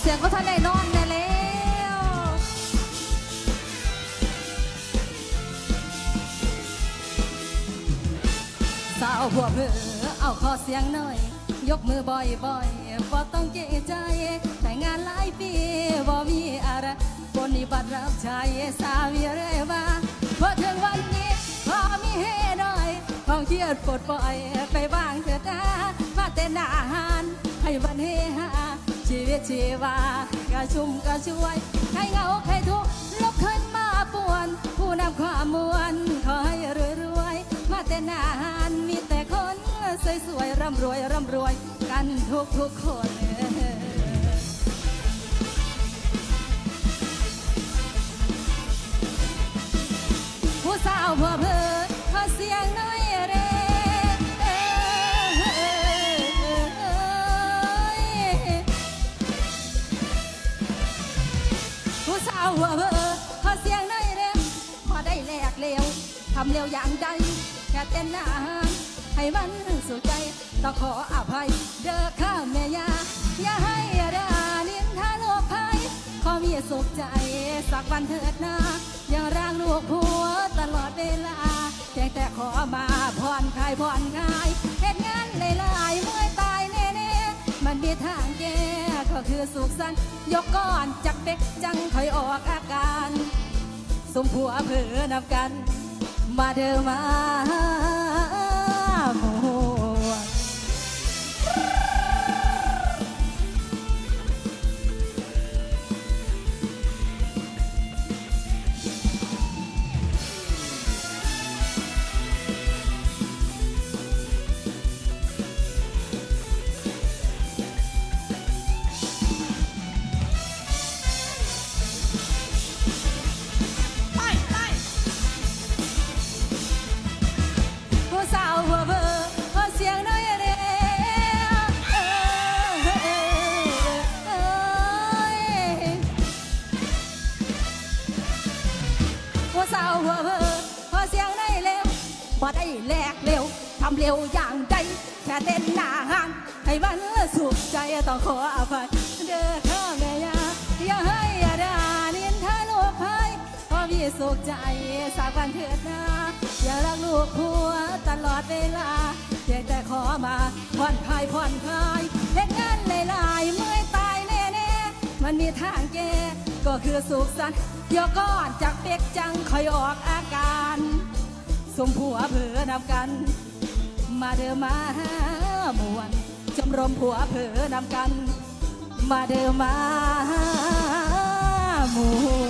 เสียงก็ท่านได้นอนได้แล้วสาวผัวเพื่อเอาขอเสียงหน่อย ยกมือบ่อยบ่อยบ่ต้องเกรงใจ แต่งานหลายปีบ่มีอะไรปฏิบัติรับใช้สามีเรื่อยมาพอถึงวันนี้พอมีเฮหน่อยความเครียดปลดปล่อยไปบ้างเถิดนะมาเต้นอาหา ชีวากระชุ่มกระชวย ใครเหงาใครทุกข์ลุกขึ้นมาป่วน ผู้นำความมวลขอให้รวยรวย มาแต่นาหารมีแต่คน สวยๆร่ำรวยร่ำรวย กันทุกทุกคน ผู้สาวเออเพอขอเสียงหน่อยเด้พอได้แลกเร็วทำเร็วอย่างใดแค่เต้นอาหาให้มันสุขใจต้องขออภัย เด้อข้าแม่ยาอย่าให้ดานินทาโลกภัยขอมีสุขใจสักวันเถิดนะยังร่างลูกผัวตลอดเวลาเพียงแต่ขอมาผ่อนคลายผ่อนคลายเหตุงานหลายๆเมื่อตายแน่ๆมันมีทาง ก็คือสุขสันต์ยกก้อนจากเด็กจังถอยออกอาการสมผัวเผือนำกัน มาเดิมมา แลกเร็วทำเร็วอย่างใดแค่เต้นหน้าห้างให้มันสุขใจต้องขออภัยเด้อข้าแม่ยาอย่าให้ดานินทาลูกพายพอมีสุขใจสากวันเถิดนาอย่ารักลูกผัวตลอดเวลาเพียงแต่ขอมาผ่อนคลายผ่อนคลายเฮ็ดงานหลายๆเมื่อยตายแน่ๆมันมีทางแก้ก็คือสุขสันต์ยกก้อนจากเปียกจังคอยออกอาการ สมผัวเผอนำกันมาเดิมมาหมวนจมรมผัวเผอนำกัน มาเดิมมามวน